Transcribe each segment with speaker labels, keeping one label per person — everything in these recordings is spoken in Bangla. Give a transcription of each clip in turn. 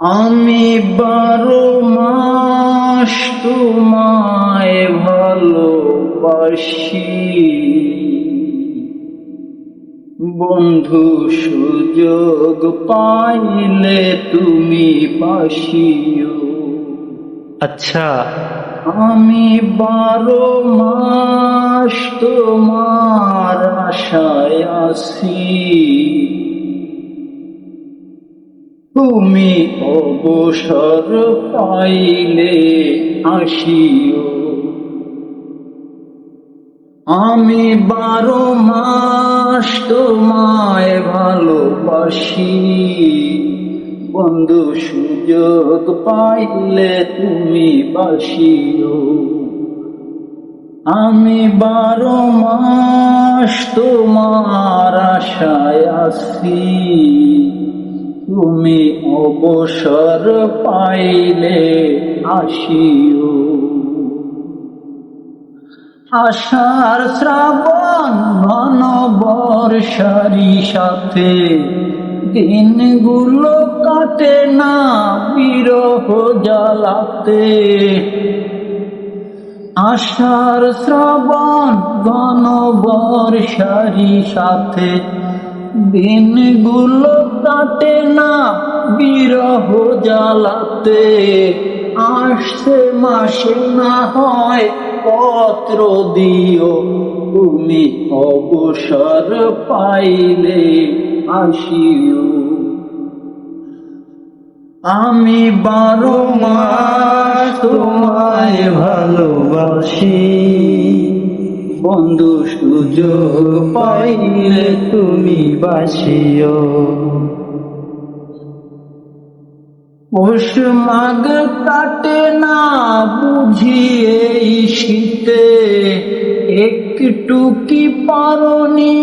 Speaker 1: আমি বারো মাস তোমায় ভালোবাসি। বন্ধু সুযোগ পাইলে তুমি বাসিও।
Speaker 2: আচ্ছা।
Speaker 1: আমি বারো মাস তোমার আশায় আছি। তুমি অবসর পাইলে আসিও। আমি বারো মাস তোমায় ভালোবাসি। বন্ধু, সুযোগ পাইলে তুমি বাসিও। আমি বারো মাস তোমার আশায় আছি। তুমি অবসর পাইলে আসিও। আষাঢ় শ্রাবণ ঘন বর্ষারি সাথে দিনগুলো কাটে না বিরহ জ্বালাতে। আষাঢ় শ্রাবণ ঘন বর্ষারি সাথে দিনগুলো কাটে না জ্বালাতে আসছে মাসে না হয় পত্র দিও। তুমি অবসর পাইলে আসিও। আমি বারো মাস তোমায় ভালোবাসি। বন্ধু সুযোগ পাইলে তুমি বাসিও। পৌষ মাগ কাটে না বুঝিয়ে শীতে একটু কি পারনি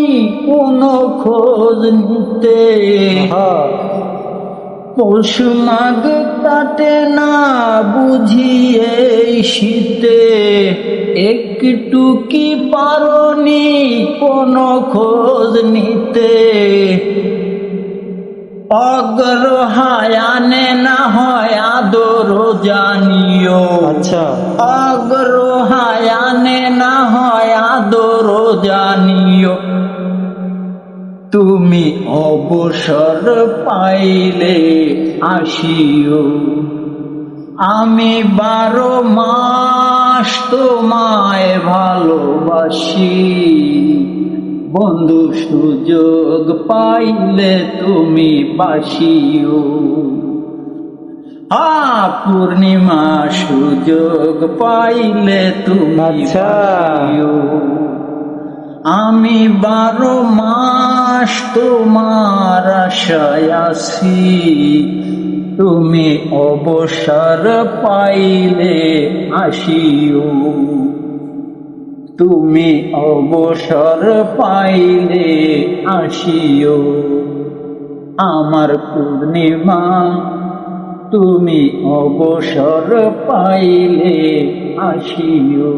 Speaker 1: কোনো খোঁজ নিতে। পৌষ মাগ কাটে না বুঝিয়ে শীতে একটু কি পারনি কোনো খোঁজ নিতে। অগ্রহায়ানে না হয় আদর জানিও।
Speaker 2: আচ্ছা।
Speaker 1: অগ্রহায়ানে না হয় আদর জানিও। তুমি অবসর পাইলে আসিও। আমি বারো মাস তোমায় ভালোবাসি। বন্ধু সুযোগ পাইলে তুমি বাসিও। আ পূর্ণিমা সুযোগ পাইলে তুমি
Speaker 2: আচ্ছা।
Speaker 1: আমি বারো মাস তোমার আশায় তুমি অবসর পাইলে আসিও। তুমি অবসর পাইলে আসিও। আমার পূর্ণিমা তুমি অবসর পাইলে আসিও।